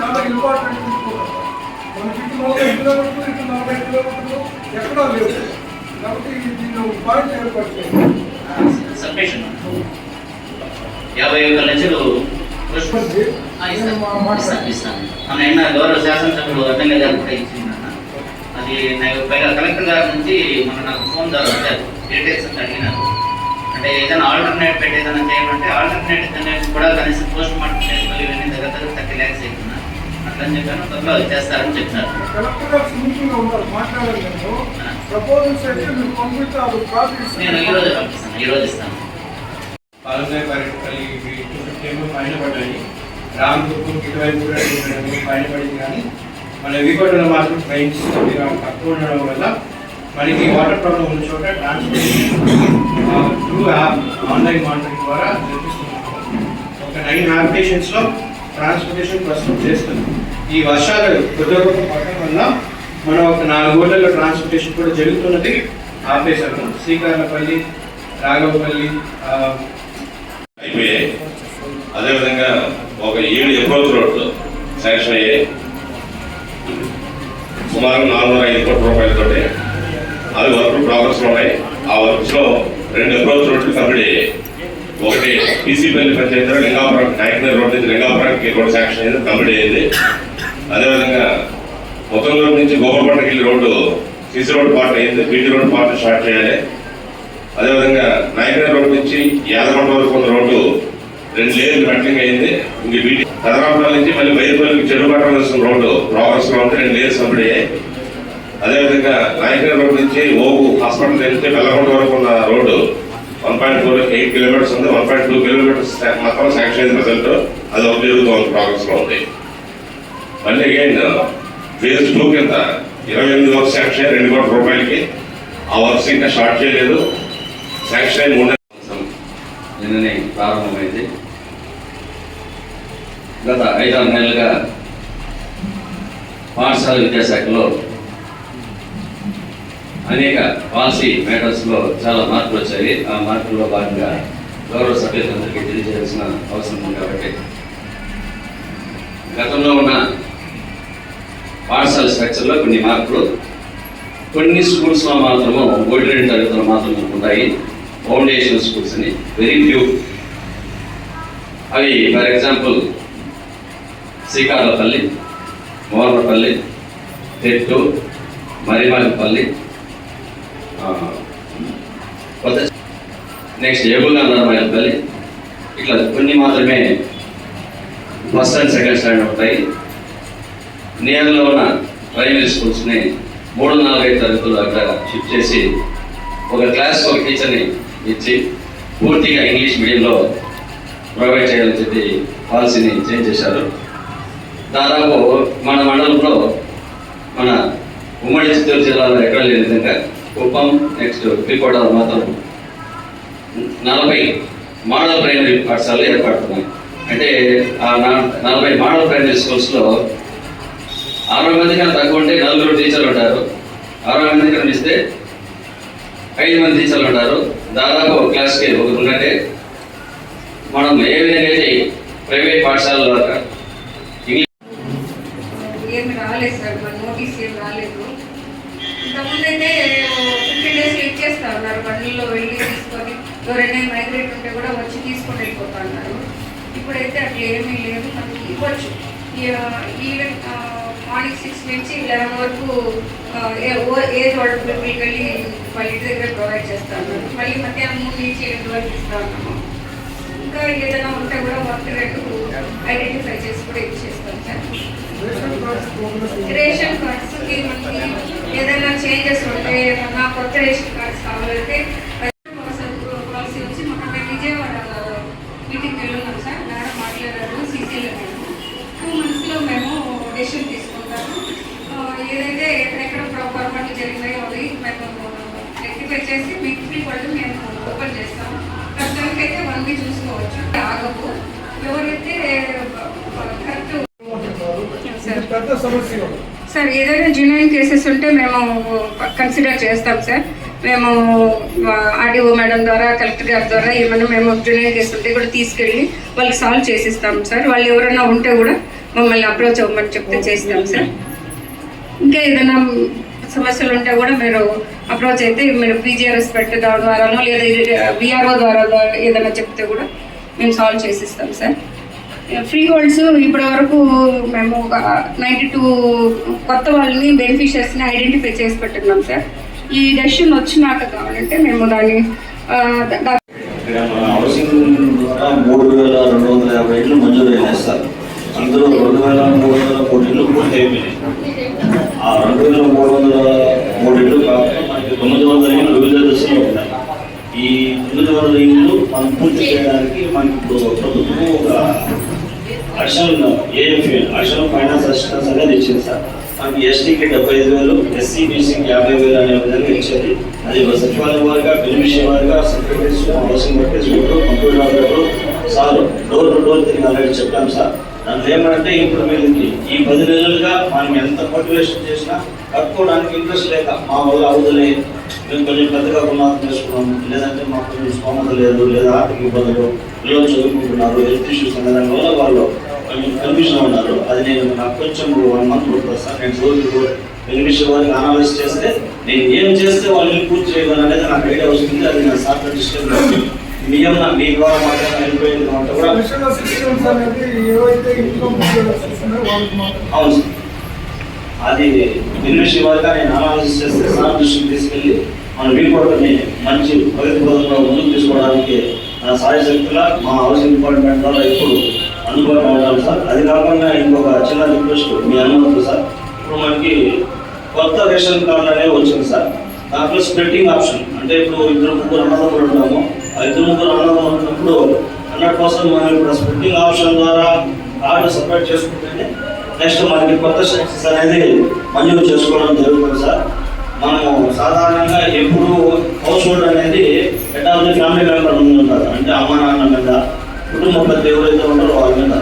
చాలా ఇంపార్టెంట్ తీసుకుంటాం మనకి ఇటు నలభై కిలోమీటర్లు ఇటు నలభై కిలోమీటర్లు ఎక్కడా లేవు. కాబట్టి దీన్ని పాయింట్ యాభై ఒక్క లక్షలు ఎన్న గౌరవ శాసనసభ్యులు ఎమ్మెల్యే గారు కూడా ఇచ్చిందన్న అది నాకు పైగా కలెక్టర్ గారి నుంచి మన నాకు ఫోన్ ద్వారా వచ్చారు. డీటెయిల్స్ అడిగినారు. అంటే ఏదైనా ఆల్టర్నేట్ పెట్టి ఏదైనా చేయమంటే ఆల్టర్నేట్ అనేది కూడా కనీసం పోస్ట్ మార్టం చేసుకొని ఇవన్నీ దగ్గర దగ్గర థర్టీ ల్యాక్స్ అవుతున్నా అట్లా అని చెప్పాను త్వరలో చేస్తారని చెప్పినారు. మాట్లాడాలి నేను ప్రపోజల్స్ అయితే మీరు పంపిస్తారు కాపీస్ నేను ఈ రోజు పంపిస్తాను ఈ రోజు ఇస్తాను. పాలసాయి పర్యటనలు టూ ఫిఫ్టీ ఫైన్ పడ్డాయి. రామదుర్గం ఇటువైపు కూడా టూ ఫైన్ పడింది కానీ మన వికోటలో మాత్రం ట్రైన్స్ తక్కువ ఉండడం వల్ల మనకి వాటర్ ప్రాబ్లం ఉన్న చోట transportation through app online monitoring ద్వారా జరిపిస్తున్నాం ఒక నైన్ అప్లికేషన్స్లో ట్రాన్స్పోర్టేషన్ ప్రస్తుతం చేస్తున్నాం. ఈ వర్షాలు కొద్దిగా కొద్దిగా పడడం వల్ల మనం ఒక నాలుగు ఊళ్ళలో ట్రాన్స్పోర్టేషన్ కూడా జరుగుతున్నది ఆపేశాము శ్రీకాకుళపల్లి రాఘవపల్లి అయిపోయాయి అదేవిధంగా ఒక ఏడు ఎప్రోచ్ రోడ్లు శాంక్షన్ అయ్యాయి. సుమారు నాలుగు వందల ఐదు కోట్ల రూపాయలతోటి అవి వర్క్ ప్రోగ్రెస్లో ఉన్నాయి. ఆ వర్క్స్లో రెండు అప్రోచ్ రోడ్లు కంప్లీట్ అయ్యాయి. ఒకటి పీసీపల్లి పంచాయతీలో లింగాపురం నాయకనగర్ రోడ్ నుంచి లింగాపురంకి రోడ్ శాంక్షన్ అయింది కంప్లీట్ అయింది అదేవిధంగా మొత్తంలో నుంచి గోపపట్నకి వెళ్ళి రోడ్డు సీసీ రోడ్ పార్ట్ అయింది బీటీ రోడ్ పార్ట్ స్టార్ట్ చేయాలి. అదేవిధంగా నాయకనగర్ రోడ్ నుంచి యాదగొండ వరకు ఉన్న రోడ్డు రెండు లేయర్లు కట్టింగ్ అయింది ఇంక బీటీ కదరాపురం నుంచి మళ్ళీ బయలుపల్లికి చెడు పట్టవలసిన రోడ్డు ప్రోగ్రెస్లో ఉంటే రెండు లేయర్స్ కంప్లీట్ అయ్యాయి. అదేవిధంగా నాయకర్ రోడ్ నుంచి ఓగు హాస్పిటల్ వెళ్తే వెళ్ళగొండ వరకు ఉన్న road one point four eight kilometres ఉంది. వన్ పాయింట్ టూ కిలోమీటర్స్ మొత్తం శాంక్షన్ అయిన రిజల్ట్ అది ఒక జరుగుతుంది ప్రోగ్రెస్లో ఉంది. మళ్ళీ అగైన్ ఫేజ్ టూ కింద ఇరవై ఎనిమిది వరకు శాంక్షన్ రెండు కోట్ల రూపాయలకి ఆ వర్క్స్ ఇంకా స్టార్ట్ చేయలేదు. శాంక్షన్ అయిన మూడు నిన్ననే ప్రారంభమైంది. గత ఐదారు నెలలుగా పాఠశాల విద్యాశాఖలో అనేక పాలసీ మ్యాటర్స్లో చాలా మార్పులు వచ్చాయి ఆ మార్పుల్లో భాగంగా గౌరవ సభ్యులందరికీ తెలియజేయాల్సిన అవసరం ఉంది కాబట్టి. గతంలో ఉన్న పాఠశాల స్ట్రక్చర్లో కొన్ని మార్పులు కొన్ని స్కూల్స్లో మాత్రము ఒకటి రెండు తరగతులు మాత్రమే ఉంటాయి ఫౌండేషన్ స్కూల్స్ అని వెరీ ఫ్యూ. అవి for example Srikakulapalli Morlapalli Tettu Marimalapalli next able అన్నారు మా తల్లి? ఇట్లా కొన్ని మాత్రమే ఫస్ట్ అండ్ సెకండ్ స్టాండర్డ్ ఉంటాయి. నియర్లో ఉన్న ప్రైమరీ స్కూల్స్ని మూడు నాలుగైదు తరగతులు అక్కడ షిఫ్ట్ చేసి ఒక క్లాస్ ఒక టీచర్ని ఇచ్చి పూర్తిగా ఇంగ్లీష్ మీడియంలో ప్రొవైడ్ చేయాలని చెప్పి పాలసీని చేంజ్ చేశారు. దాదాపు మన మండలంలో మన ఉమ్మడి చిత్తూరు జిల్లాలో ఎక్కడ లేని విధంగా కుప్పం నెక్స్ట్ పికోడ మాత్రం నలభై మోడల్ ప్రైమరీ పాఠశాలలు ఏర్పడుతున్నాయి అంటే ఆ నలభై మోడల్ ప్రైమరీ స్కూల్స్లో అరవై మంది కన్నా తక్కువ ఉంటే నలుగురు టీచర్లు ఉంటారు. అరవై మంది కన్నా ఇస్తే ఐదు మంది టీచర్లు ఉంటారు. దాదాపు ఒక క్లాస్కి ఒకరు ఉన్నట్టే మనం ఏ విధంగా అయితే ప్రైవేట్ పాఠశాలలో ఇంగ్లీష్ ఏమి రాలేదు సార్ నోటీస్ ఏం రాలేదు. ఇంతకుముందు అయితే ఫిఫ్టీన్ డేస్ ఇచ్చేస్తా ఉన్నారు బండ్లలో వెళ్ళి తీసుకొని. ఎవరైనా మైగ్రేట్ ఉంటే కూడా వచ్చి తీసుకొని వెళ్ళిపోతా ఉన్నారు. ఇప్పుడైతే అట్లా ఏమీ లేదు మనకి ఇవ్వచ్చు. ఈవెన్ మార్నింగ్ సిక్స్ నుంచి లెవెన్ వరకు ఏజ్ వార్డు పీపుల్కి వెళ్ళి వాళ్ళ ఇంటి దగ్గర ప్రొవైడ్ చేస్తా ఉన్నారు. మళ్ళీ మధ్యాహ్నం మూడు నుంచి ఏడు వరకు ఇస్తా ఉన్నాము. ఇంకా ఏదైనా ఉంటే కూడా వర్క్ రేటు ఐడెంటిఫై చేసి కూడా ఇచ్చేస్తాం. రేషన్ కార్డ్స్కి మనకి ఏదైనా చేంజెస్ ఉంటే ఏమన్నా కొత్త రేషన్ కార్డ్స్ కావాలంటే పాలసీ వచ్చి మొన్న మేము విజయవాడ మీటింగ్ వెళ్ళున్నాం సార్. మేడం మాట్లాడారు సీసీలో మేము టూ మంత్స్లో మేము డెసిషన్ తీసుకుంటాము. ఏదైతే ఎక్కడెక్కడ పొరపాట్లు జరిగినాయో అవి మేము రెక్టిఫై చేసి మిగిలిన వాళ్ళు మేము ఓపెన్ చేస్తాము. ప్రస్తుతానికి అయితే వన్ చూసుకోవచ్చు. ఆగవు. ఎవరైతే కరెక్ట్ సార్. ఏదైనా జెన్యున్ కేసెస్ ఉంటే మేము కన్సిడర్ చేస్తాం సార్. మేము ఆర్డీఓ మేడం ద్వారా కలెక్టర్ గారి ద్వారా ఏమైనా మేము జెన్యున్ కేసు ఉంటే కూడా తీసుకెళ్ళి వాళ్ళకి సాల్వ్ చేసిస్తాం సార్. వాళ్ళు ఎవరైనా ఉంటే కూడా మమ్మల్ని అప్రోచ్ అవ్వమని చెప్తే చేస్తాం సార్. ఇంకా ఏదైనా సమస్యలు ఉంటే కూడా మీరు అప్రోచ్ అయితే మీరు పీజీఆర్ఎస్ పెట్టడం ద్వారానో లేదా విఆర్ఓ ద్వారా ఏదైనా చెప్తే కూడా మేము సాల్వ్ చేసిస్తాం సార్. ఫ్రీ హోల్డ్స్ ఇప్పటి వరకు మేము ఒక నైంటీ టూ కొత్త వాళ్ళని బెనిఫిషియర్స్ని ఐడెంటిఫై చేసి పెట్టున్నాం సార్. ఈ డెసిషన్ వచ్చినాక కావాలంటే మేము దాన్ని హౌసింగ్ ద్వారా మూడు వేల రెండు వందల యాభై ఇళ్ళు మంజూరు అయినాయి సార్. అందులో రెండు వేల మూడు వందల ఇళ్ళు పూర్తి అయిపోయినాయి ఆ రెండు వేల మూడు వందల మూడు ఇళ్ళు కాకుండా మనకి తొమ్మిది వందల ఇళ్ళు వివిధ దశలో ఉన్నాయి. ఈ తొమ్మిది వందల ఇళ్ళు మనం పూర్తి చేయడానికి మనకి ఇప్పుడు ప్రభుత్వం ఒక additional AFL additional finance assistance అనేది ఇచ్చింది సార్. మనకి ఎస్టీకి డెబ్బై ఐదు వేలు ఎస్సీ బీసీకి యాభై వేలు అనే విధంగా ఇచ్చేది. అది సచివాలయం వారిగా బెనిఫిషియర్ వారిగా secretaries housing workers computer operator sir door to door తిరిగి ఆల్రెడీ చెప్పాం సార్. దాంట్లో ఏమంటే ఇప్పుడు మీరు ఈ పది నెలలుగా మనం ఎంత మోటివేషన్ చేసినా కట్టుకోవడానికి ఇంట్రెస్ట్ లేక మా వల్ల అవుదలే మేము కొంచెం పెద్దగా పునాది చేసుకున్నాం. లేదంటే మాకు కొంచెం స్తోమత లేదు లేదా ఆర్థిక ఇబ్బందులు పిల్లలు చదువుకుంటున్నారు హెల్త్ ఇష్యూస్ అనే దాని వల్ల వాళ్ళు కొంచెం కన్ఫ్యూజన్ ఉన్నారు. అది నేను నాకు కొంచెం వన్ మంత్ పడుతుంది సార్. నేను రోజు బెనిఫిషియల్ వారికి అనాలిసిస్ చేస్తే నేను ఏం చేస్తే వాళ్ళని పూర్తి చేయగలను అనేది నాకు ఐడియా వస్తుంది. అది నా సార్ డిస్టర్బ్ నిజం మీ ద్వారా మాత్రమే వెళ్ళిపోయింది కూడా. అవును. అది ఇన్వెస్ట్ వారిగా నేను అనాలిసిస్ చేస్తే సార్ దృష్టికి తీసుకెళ్ళి మన వీకోటని మంచి ప్రగతి పదంలో ముందుకు తీసుకోవడానికి నా సాయ శక్తుల మా హౌసింగ్ డిపార్ట్మెంట్ ద్వారా ఇప్పుడు అందుబాటులో ఉంటాను సార్. అది కాకుండా ఇంకొక చిన్న రిక్వెస్ట్ మీ అనుమతి సార్. ఇప్పుడు మనకి కొత్త రేషన్ కార్డు అనేది వచ్చింది సార్. దాంట్లో స్ప్లిట్టింగ్ ఆప్షన్ అంటే ఇప్పుడు ఇద్దరు ముగ్గురు అన్నదమ్ములు ఉంటాము ఆ ఇద్దరు ముగ్గురు అన్నదమ్ములు ఉన్నప్పుడు అన్న కోసం మనం ఇప్పుడు స్ప్లిట్టింగ్ ఆప్షన్ ద్వారా కార్డు సపరేట్ చేసుకుంటేనే నెక్స్ట్ మనకి కొత్త సెక్షన్స్ అనేది మంజూరు చేసుకోవడం జరుగుతుంది సార్. మనము సాధారణంగా ఎప్పుడు హౌస్ హోల్డ్ అనేది head of the family member ముందు ఉంటారు. అంటే అమ్మ నాన్న మీద కుటుంబ పెద్ద ఎవరైతే ఉంటారో వాళ్ళ మీద.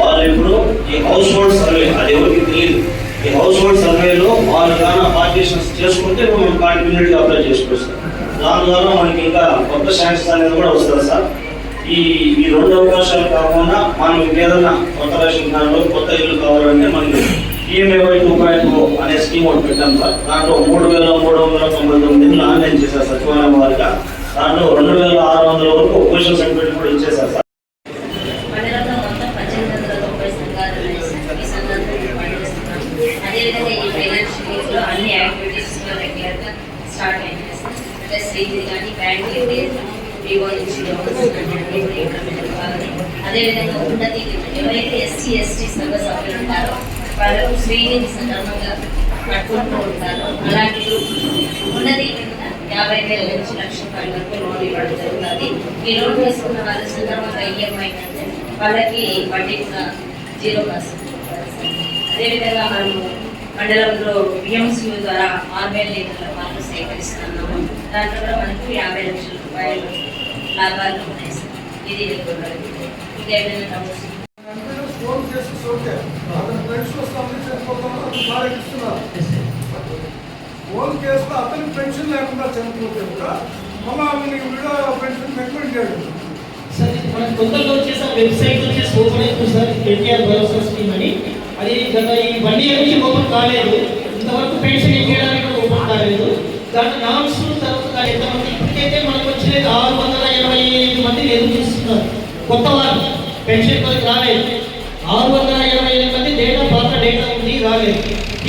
వాళ్ళు ఇప్పుడు ఈ హౌస్ హోల్డ్ సర్వే అది ఎవరికి తెలియదు. ఈ హౌస్ హోల్డ్ సర్వేలో వాళ్ళు కానీ పార్టీషన్స్ చేసుకుంటే మనం కాంటిన్యూటీ అప్లై చేసుకోవచ్చు సార్. దాని ద్వారా మనకి ఇంకా కొత్త శాంక్షన్ అనేది కూడా వస్తుంది సార్. ఈ ఈ రెండు అవకాశాలు కాకుండా మనం ఇంకేదన్నా కొత్త రేషన్ కార్డు కొత్త ఇల్లు కావాలంటే మనకి ఈఎంఐ టూ పాయింట్ అనే స్కీమ్ ఒకటి పెట్టాం సార్. దాంట్లో మూడు వేల మూడు వందల తొంభై తొమ్మిది ఇల్లు ఆన్లైన్ చేశారు సచివాలయం వారిగా. దాంట్లో రెండు వేల ఆరు వందల వరకు పొజిషన్ సర్టిఫికేట్ కూడా ఇచ్చేశారు సార్. అదేవిధంగా ఈ ఫైనాన్షియల్ ఇయర్లో అన్ని యాక్టివిటీస్ రెగ్యులర్గా స్టార్ట్ అయ్యాయి. సార్ అంటే కానీ బ్యాంక్ ఏంటి అదేవిధంగా ఉన్నది ఎవరైతే ఎస్సీ ఎస్టీ సంఘ సభ్యులు ఉంటారో వాళ్ళు శ్రీనిధి సందర్భంగా కట్టుకుంటూ ఉంటారో అలాంటి ఉన్నది యాభై వేల నుంచి లక్ష రూపాయల వరకు లోన్ ఇవ్వడం జరుగుతుంది ఈ లోన్ తీసుకున్న వాళ్ళ సందర్భంగా ఈఎంఐ వాళ్ళకి వడ్డీ జీరో పర్సెంట్ అదేవిధంగా మనము మండలంలో బిఎంసీ ద్వారా ఆరు వేల లీటర్ల పాలు సేకరిస్తున్నాము. దాంట్లో కూడా మనకు యాభై లక్షల రూపాయలు లాభాలు ఉన్నాయి సార్. ఇది ఇంకా ఏమైనా డౌట్స్ ఫోన్ అతని అతను చేస్తే అతనికి పెన్షన్ లేకుండా చనిపోతే కూడా మళ్ళీ విడో పెన్షన్ రికమెండ్ చేయడం. సార్ మన కొత్తగా వచ్చేసి వెబ్సైట్ వచ్చేసి ఓపెన్ అవుతుంది సార్ ఎన్టీఆర్ భరోసా స్కీమ్ అని. అది గత ఈ వన్ ఇయర్ నుంచి ఓపెన్ కాలేదు. ఇంతవరకు పెన్షన్ ఇవ్వడానికి కూడా ఓపెన్ కాలేదు. దాని నామ్స్ తర్వాత ఎంతమంది ఇప్పటికైతే మనకు వచ్చినది ఆరు వందల ఇరవై ఐదు మంది ఎదురు చూస్తున్నారు కొత్త వారు పెన్షన్ కొరకు రాలేదు. ఆరు వందల ఇరవై ఐదు మంది డేటా పాత డేటా ఉంది రాలేదు.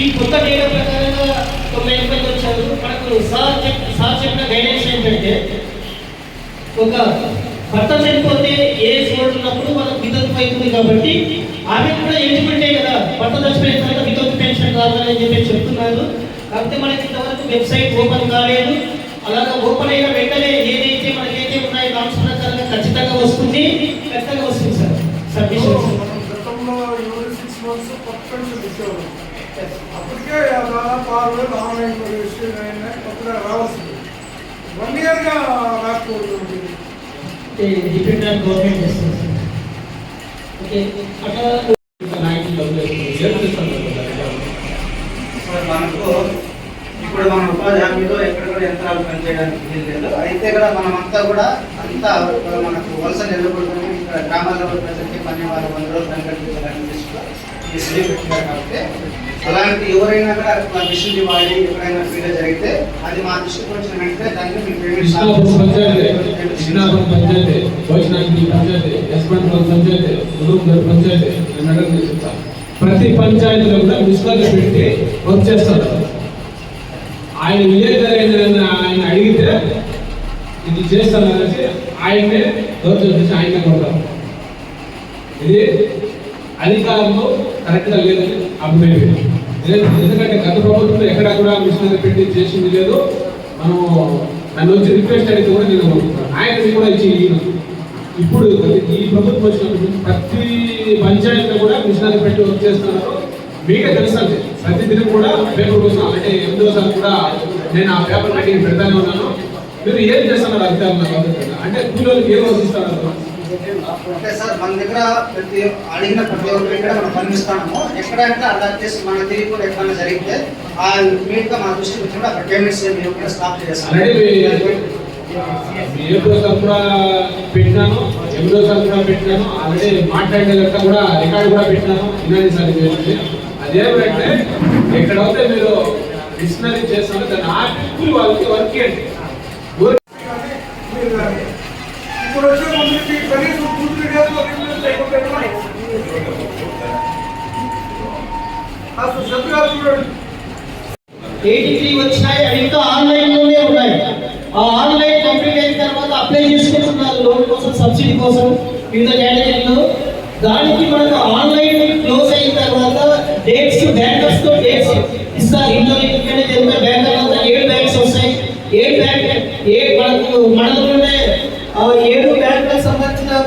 ఈ కొత్త డేటా ప్రకారంగా తొంభై మంది వచ్చారు. మనకు సార్ చెప్ సార్ చెప్పిన గైడెన్స్ ఏంటంటే ఒక భర్త చనిపోతే ఏ సోర్స్ ఉన్నప్పుడు మనకు వితంతు అవుతుంది కాబట్టి ఆమె కూడా ఎలిజిబిలిటీ కదా? భర్త చచ్చిపోయిన తర్వాత వితంతు పెన్షన్ రావాలని చెప్పి చెప్తున్నారు. కాకపోతే మనకి ఇంతవరకు వెబ్సైట్ ఓపెన్ కాలేదు. అలాగా ఓపెన్ అయిన వెంటనే ఏదైతే మనకైతే ఉన్నాయో నామ్స్ ప్రకారంగా ఖచ్చితంగా వస్తుంది. ఖచ్చితంగా వస్తుంది సార్. సబ్మిషన్ మనం గతంలో ఎవరి సిక్స్ మంత్స్ కొత్త పెన్షన్ ఇచ్చేవాళ్ళం అప్పటికే దాదాపు ఆరు వేలు ఆన్లైన్ కొత్తగా రావాల్సింది. వన్ ఇయర్గా రాకపోతుంది డిపెండ్ ఆన్ గవర్నమెంట్ చేస్తుంది సార్ ఓకే అట్లా నాయకులు డబ్బులు మరి మనకు ఇప్పుడు మన ఉపాధి హామీలో ఎక్కడ కూడా యంత్రాలు పనిచేయడానికి వీలు లేదు. అయితే కూడా మనమంతా కూడా అంతా మనకు వలస నిలబడుతుంది ఇక్కడ గ్రామాల్లో ప్రజలకి పని వాళ్ళ వంద రోజులు కనిపించాలని దృష్టిలో పెట్టినారు కాబట్టి అలాంటి ఎవరైనా కూడా మిషన్ వాడి ఎక్కడైనా ఫీల్డ్ జరిగితే అది మా దృష్టికి వచ్చిన వెంటనే దాన్ని మేము పేమెంట్ కృష్ణాపురం పంచాయతీ కృష్ణాపురం పంచాయతీ భోజనానికి పంచాయతీ యశ్వంతపురం పంచాయతీ చెప్తాను ప్రతి పంచాయతీలో కూడా మిషనరీ పెట్టి వర్క్ చేస్తారు. ఆయన విలేకరైన ఆయన అడిగితే ఇది చేస్తాను అనేసి ఆయన్నే దోచం చేసి ఆయనే కొడతారు ఇది అధికారంలో కరెక్ట్గా లేదని అభిప్రాయం. ఎందుకంటే గత ప్రభుత్వంలో ఎక్కడ కూడా మిషనరీ పెట్టి చేసింది లేదు. మనం నన్ను వచ్చి రిక్వెస్ట్ అయితే కూడా నేను ఆయనకి కూడా ఇచ్చి ఇప్పుడు ఈ ప్రభుత్వం వచ్చినప్పుడు ప్రతి పంచాయతీలో కూడా మిషనరీ పెట్టి వర్క్ చేస్తున్నారు. మీకే తెలుస్తుంది ప్రతి దినం కూడా పేపర్ కోసం అంటే ఎనిమిదోసారి కూడా నేను ఆ పేపర్ మీటింగ్ పెడతానే ఉన్నాను. మీరు ఏం చేస్తున్నారు అధికారులు? అంటే కూలీలకు ఏం వర్తిస్తున్నారు సార్ మన దగ్గర ప్రతి అడిగిన ప్రతి ఒక్కరికి కూడా మనం పంపిస్తాము. ఎక్కడంటే అలా చేసి మన తిరిగి కూడా ఎక్కడైనా జరిగితే ఆ మీట్గా మా దృష్టికి వచ్చినప్పుడు అక్కడ పేమెంట్స్ మేము కూడా స్టాప్ చేస్తాం ఆల్రెడీ ఏడో సార్ కూడా పెట్టినాను ఎనిమిదో సార్ కూడా పెట్టినాను ఆల్రెడీ మాట్లాడిన కూడా రికార్డు కూడా పెట్టినాను వినండి సార్ అదేమంటే ఎక్కడైతే మీరు మిషనరీ చేస్తారో దాని ఆర్టికల్ వాళ్ళకి వర్క్ చేయండి ఊరి- మీరు కానీ. ఇప్పుడు వచ్చే మందికి కనీసం త్రీ అసలు శ్రద్ధగా చూడండి. ఎయిటీ త్రీ వచ్చినాయి అవి ఇంకా ఆన్లైన్లోనే ఉన్నాయి. ఆ ఆన్లైన్ కంప్లీట్ అయిన తర్వాత అప్లై చేసుకుంటున్నారు లోన్ కోసం సబ్సిడీ కోసం. వివిధ కేటగిరీలో. దానికి మనకు ఆన్లైన్ క్లోజ్ అయిన తర్వాత డేట్స్ బ్యాంకర్స్తో డేట్స్ ఇస్తారు. ఇంట్లో ఇక్కడ జరిగిన బ్యాంకర్ అంతా ఏడు బ్యాంక్స్ వస్తాయి. ఏడు బ్యాంక్ ఏ మనకు మనలోనే ఆ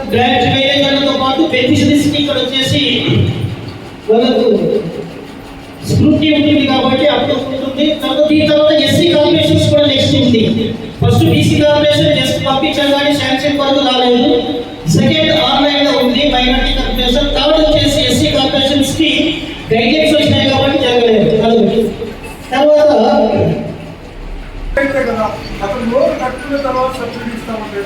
సంబంధించిన బ్రాంచ్ మేనేజర్లతో పాటు బెనిఫిషరీస్ ఇక్కడ వచ్చేసి వాళ్ళకు స్క్రూటీ ఉంటుంది కాబట్టి అప్పుడు ఉంటుంది. తర్వాత దీని తర్వాత ఎస్సీ కార్పొరేషన్స్ కూడా నెక్స్ట్ ఉంది. ఫస్ట్ బీసీ కార్పొరేషన్ జస్ట్ పంపించాం కానీ శాంక్షన్ వరకు రాలేదు. సెకండ్ ఆన్లైన్లో ఉంది మైనార్టీ కార్పొరేషన్ థర్డ్ వచ్చేసి ఎస్సీ కార్పొరేషన్స్కి గైడెన్స్ వచ్చినాయి కాబట్టి జరగలేదు. తర్వాత అయితే అతను లోన్ కట్టుకున్న తర్వాత సబ్సిడీ ఇస్తామంటే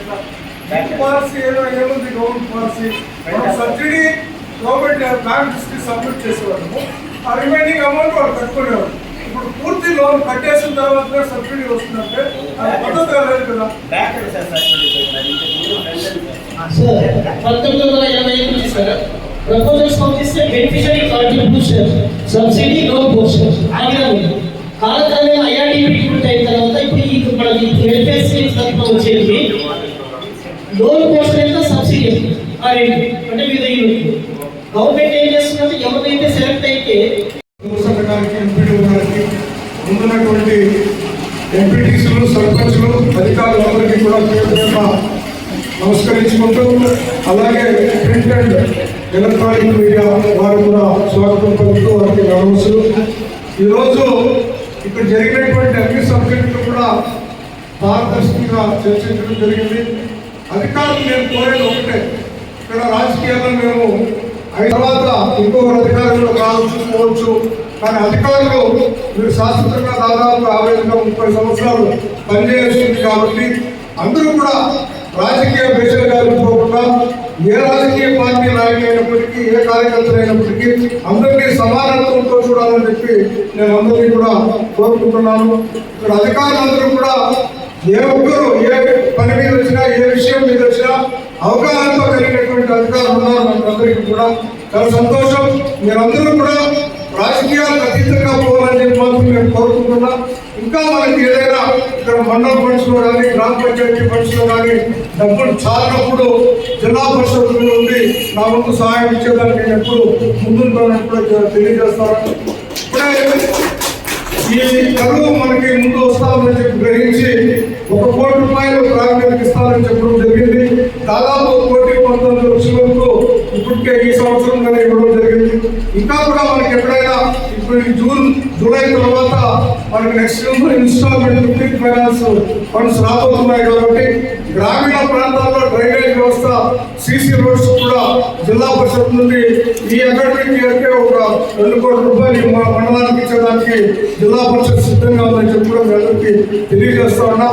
పాలసీ ఏదో ఏముంది గవర్నమెంట్ పాలసీ మనం సబ్సిడీ గవర్నమెంట్ బ్యాంక్స్కి సబ్మిట్ చేసేవాళ్ళము. ఆ రిమైనింగ్ అమౌంట్ వాళ్ళు కట్టుకునేవారు ఇప్పుడు పూర్తి లోన్ కట్టేసిన తర్వాత సబ్సిడీ వస్తుందంటే అది పద్ధతి లేదు కదా? సార్ పంతొమ్మిది వందల ఎనభై ఎనిమిది సార్ ప్రపోజల్స్ పంపిస్తే beneficiary contribution subsidy loan portion ఆగిన కాలక్రమేణా ఐఆర్డీపీ పూర్తి అయిన తర్వాత ఇప్పుడు ఈ మనకి వెల్ఫేర్ స్కీమ్స్ తరఫున వచ్చేది లోన్ కోసం ఎంత సబ్సిడీ? ఆ రెండు. అంటే వివిధ యూనిట్లు గవర్నమెంట్ ఏం చేస్తుందంటే ఎవరినైతే సెలెక్ట్ అయితే సంఘానికి ఎంపీడీ గారికి ముందున్నటువంటి ఎంపీటీసీలు సర్పంచ్లు అధికారులందరికీ కూడా పేరుపేరున నమస్కరించుకుంటూ అలాగే ప్రింట్ అండ్ ఎలక్ట్రానిక్ మీడియా వారు కూడా స్వాగతం పలుకుతూ వారికి నమస్సులు. ఈరోజు ఇక్కడ జరిగినటువంటి అన్ని సబ్జెక్టులు కూడా పారదర్శకంగా చర్చించడం జరిగింది. అధికారులు నేను కోరేది ఒకటే. ఇక్కడ రాజకీయాల్లో మేము అయిన తర్వాత ఇంకొకరు అధికారులు కావచ్చు పోవచ్చు. కానీ అధికారులు మీరు శాశ్వతంగా దాదాపు యాభై ముప్పై సంవత్సరాలు పనిచేస్తుంది కాబట్టి అందరూ కూడా రాజకీయ బేసలుగా పోకుండా ఏ రాజకీయ పార్టీ నాయకులు అయినప్పటికీ ఏ కార్యకర్తలు అయినప్పటికీ అందరినీ సమానత్వంతో చూడాలని చెప్పి నేను అందరినీ కూడా కోరుకుంటున్నాను. ఇక్కడ అధికారులందరూ కూడా ఏ ఒక్కరు ఏ పని మీద వచ్చినా ఏ విషయం మీద వచ్చినా అవగాహనతో కలిగినటువంటి అధికారులు ఉన్నారు మనందరికీ కూడా. చాలా సంతోషం. మీరందరూ కూడా రాజకీయాలకు అతీతంగా పోవాలని చెప్పి మాత్రం మేము కోరుకుంటున్నాం. ఇంకా మనకి ఏదైనా ఇక్కడ మండల ఫండ్స్లో కానీ గ్రామ పంచాయతీ ఫండ్స్లో కానీ డబ్బులు చాలినప్పుడు జిల్లా పరిషత్తులు నుండి నా ముందు సహాయం ఇచ్చేదానికి నేను ఎప్పుడు ముందుంటానని కూడా తెలియజేస్తాను. ఇప్పుడే ఈ కరువు మనకి ముందు వస్తామని చెప్పి గ్రహించి ఒక కోటి రూపాయలు ప్రారంభానికి ఇస్తారని చెప్పడం జరిగింది. దాదాపు ఒక కోటి పంతొమ్మిది లక్షల వరకు ఇప్పటికే ఈ సంవత్సరంలోనే ఇవ్వడం జరిగింది. ఇంకా కూడా మనకి ఎప్పుడైనా ఇప్పుడు జూన్ జూలై తర్వాత మనకి next instalment fifteen finance funds రాబోతున్నాయి కాబట్టి గ్రామీణ ప్రాంతాల వ్యవస్థ సీసీ రోడ్స్ కూడా జిల్లా పరిషత్ నుండి ఈ అకాడమిక్ ఇయర్కే ఒక రెండు కోట్ల రూపాయలు మన మండలానికి ఇచ్చడానికి జిల్లా పరిషత్ సిద్ధంగా ఉందని చెప్పి కూడా మీ అందరికీ తెలియజేస్తా ఉన్నా.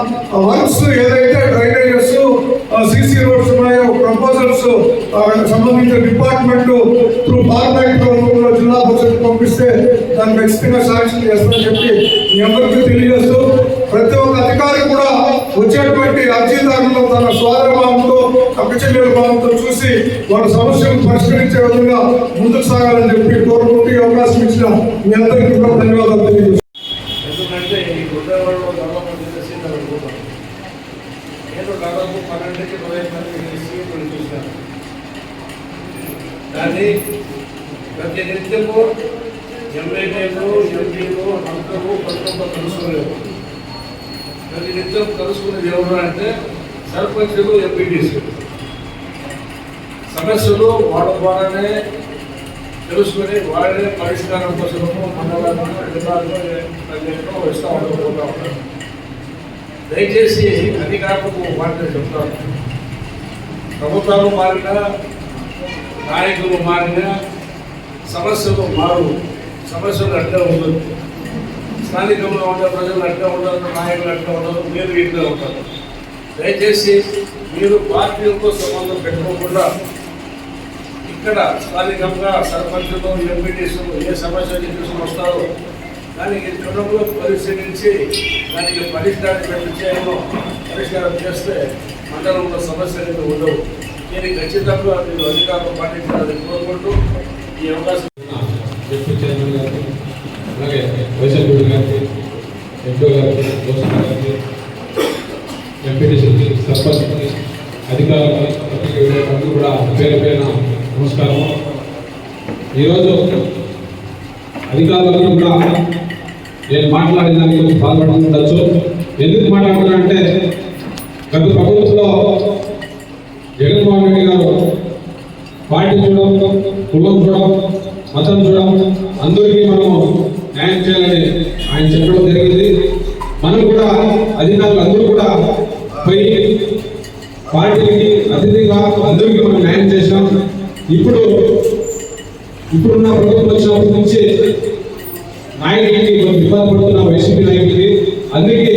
వర్క్స్ ఏదైతే డ్రైనేజెస్ సీసీ రోడ్స్ ఉన్నాయో ప్రపోజల్స్ సంబంధించిన డిపార్ట్మెంట్ త్రూ పార్లమెంట్ రూపంలో జిల్లా పరిషత్ పంపిస్తే దాన్ని ఖచ్చితంగా శాంక్షన్ చేస్తామని చెప్పి మీ అందరికీ తెలియజేస్తూ ప్రతి ఒక్క అధికారి కూడా వచ్చేటువంటి అర్జీదారులు తన సోదర అక్కచెల్లెల భావంతో చూసి వారి సమస్యలను పరిష్కరించే విధంగా ముందుకు సాగాలని చెప్పి కోరుకుంటూ అవకాశం ఇచ్చిన మీ అందరికీ కూడా ధన్యవాదాలు తెలియజేస్తాను ఎందుకంటే ఈ గుడ్డవాడలో దాదాపు చేసి అనుకుంటాను. నేను దాదాపు పన్నెండుకి పదిహేను మంది సీట్లు చూశాను. కానీ ప్రతి నిత్యము ఎమ్మెల్యేలు ఎంపీలు అందరూ పట్టుకుంటూ కలుసుకోలేరు. ప్రతి నిత్యం కలుసుకునేది ఎవరు అంటే సర్పంచులు ఎంపీటీసీ సమస్యలు వాళ్ళ ద్వారానే తెలుసుకొని వాళ్ళే పరిష్కారం కోసము మండలాలను జిల్లాల్లో ప్రజలకు ఉండకపోతా ఉంటారు దయచేసి అధికారులకు వాటిని చెప్తాను. ప్రభుత్వాలు మారినా నాయకులు మారినా సమస్యలు మారు సమస్యలు అట్లే ఉండదు స్థానికంలో ఉండే ప్రజలు అట్లే ఉండదు నాయకులు అట్లే ఉండదు మీరు ఇట్లే ఉంటారు. దయచేసి మీరు పార్టీలతో సంబంధం పెట్టుకోకుండా ఇక్కడ స్థానికంగా సర్పంచులు ఎంపీటీసులు ఏ సమస్య తీసుకుని వస్తారో దానికి క్షణంలో పరిశీలించి దానికి పరిష్కారం ఎట్లా పరిష్కారం చేస్తే మండలంలో సమస్యలు ఉండవు. దీనికి ఖచ్చితంగా మీరు అధికారులు పాటించాలని కోరుకుంటూ ఈ అవకాశం డిప్యూటీ చైర్మన్ గారికి అలాగే వైఎస్ఆర్ గారికి ఎంపీ గారికి దోస్తు గారికి ఎంపీటీసీకి సర్పంచ్కి అధికారులకి పత్రిక కూడా పేరు పైన నమస్కారం. ఈరోజు అధికారులతో కూడా నేను మాట్లాడిన దానికి కొంచెం బాధపడుతుండొచ్చు ఎందుకు మాట్లాడుతున్నానంటే గత ప్రభుత్వంలో జగన్మోహన్ రెడ్డి గారు పార్టీ చూడడం కులం చూడడం మతం చూడడం అందరికీ మనము న్యాయం చేయాలని ఆయన చెప్పడం జరిగింది. మనం కూడా అధికారులు అందరూ కూడా పోయి పార్టీకి అతిథిగా అందరికీ మనం న్యాయం చేసినాం ఇప్పుడు ఇప్పుడున్న ప్రభుత్వం వచ్చినప్పటి నుంచి నాయకుడికి కొంచెం ఇబ్బంది పడుతున్న వైసీపీ నాయకుడికి అందుకే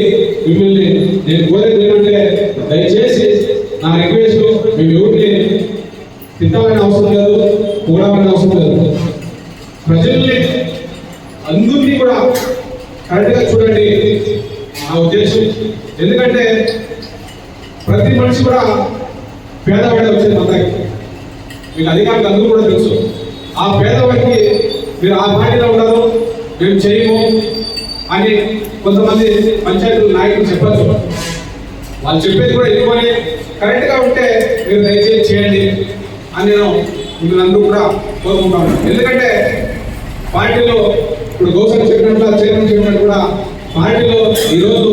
మిమ్మల్ని నేను కోరేది ఏంటంటే దయచేసి నా రిక్వెస్ట్ మేము ఎవరిని తిట్టాలని అవసరం లేదు కూడాలని అవసరం లేదు ప్రజల్ని అందరినీ కూడా కరెక్ట్గా చూడండి. నా ఉద్దేశం ఎందుకంటే ప్రతి మనిషి కూడా పేదవాడే వచ్చింది అందరికి మీకు అధికారులు అందరూ కూడా తెలుసు. ఆ పేదవాడికి మీరు ఆ పార్టీలో ఉండరు మేము చేయము అని కొంతమంది పంచాయతీ నాయకులు చెప్పచ్చు. వాళ్ళు చెప్పేది కూడా ఎక్కువని కరెక్ట్గా ఉంటే మీరు దయచేసి చేయండి అని నేను మిమ్మల్ని అందరూ కూడా కోరుకుంటాను ఎందుకంటే పార్టీలో ఇప్పుడు గౌసన్ చెప్పినట్లు చైర్మన్ చెప్పినట్టు కూడా పార్టీలో ఈరోజు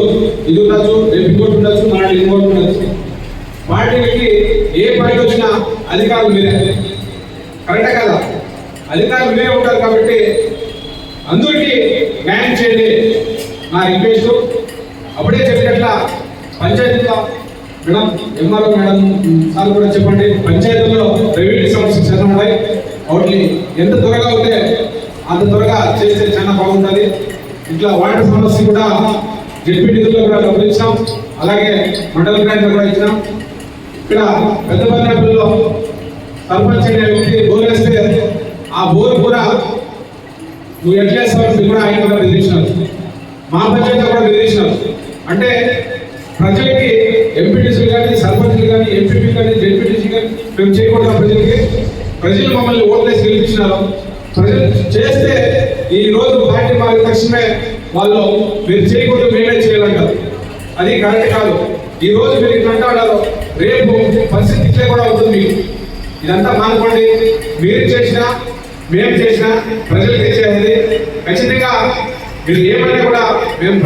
ఇది ఉండొచ్చు రేపు ఇంకోటి ఉండొచ్చు నాడు ఇంకోటి ఉండొచ్చు. పార్టీలకి ఏ పార్టీ వచ్చినా అధికారులు మీరే. కరెక్టే కదా? అధికారులు మీరే ఉంటారు కాబట్టి అందరికీ న్యాయం చేయండి నా రిక్వెస్ట్. అప్పుడే చెప్పినట్ల పంచాయతీలో మేడం ఎంఆర్ఓ మేడం సార్ కూడా చెప్పండి. పంచాయతీలో రెవెన్యూ సమస్యలు చాలా ఉన్నాయి. వాటిని ఎంత త్వరగా ఉంటే అంత త్వరగా చేస్తే చాలా బాగుంటుంది. ఇట్లా వాటర్ సమస్య కూడా జడ్పీ కూడా డబ్బులు ఇచ్చాం. అలాగే మండల గ్రాంట్లో కూడా ఇచ్చినాం. ఇక్కడ పెద్ద పల్లెపల్లిలో సర్పంచ్ అనే వ్యక్తి బోర్ వేస్తే ఆ బోర్ కూడా నువ్వు ఎట్లా కూడా ఆయన కూడా బెదిరించినారు. మా పంచాయతీ కూడా బెదిరించినారు. అంటే ప్రజలకి ఎంపీటీసీ కానీ సర్పంచ్లు కానీ ఎంపీపీ కానీ జడ్పీటీసీ కానీ మేము చేయకూడదు ప్రజలకి. ప్రజలు మమ్మల్ని ఓట్లేసి గెలిపించినారు. చేస్తే ఈ రోజు పార్టీ మారిన తక్షణమే వాళ్ళు మీరు చేయకూడదు మేమే చేయాలంటారు అది కరెక్ట్ కాదు. ఈ రోజు మీరు ఇట్లా అంటారు రేపు పరిస్థితి ఇట్లే కూడా అవుతుంది మీకు. ఇదంతా మానుకోండి. మీరు చేసినా మేము చేసినా ప్రజలకు చేసేది ఖచ్చితంగా మీరు ఏమైనా కూడా మేము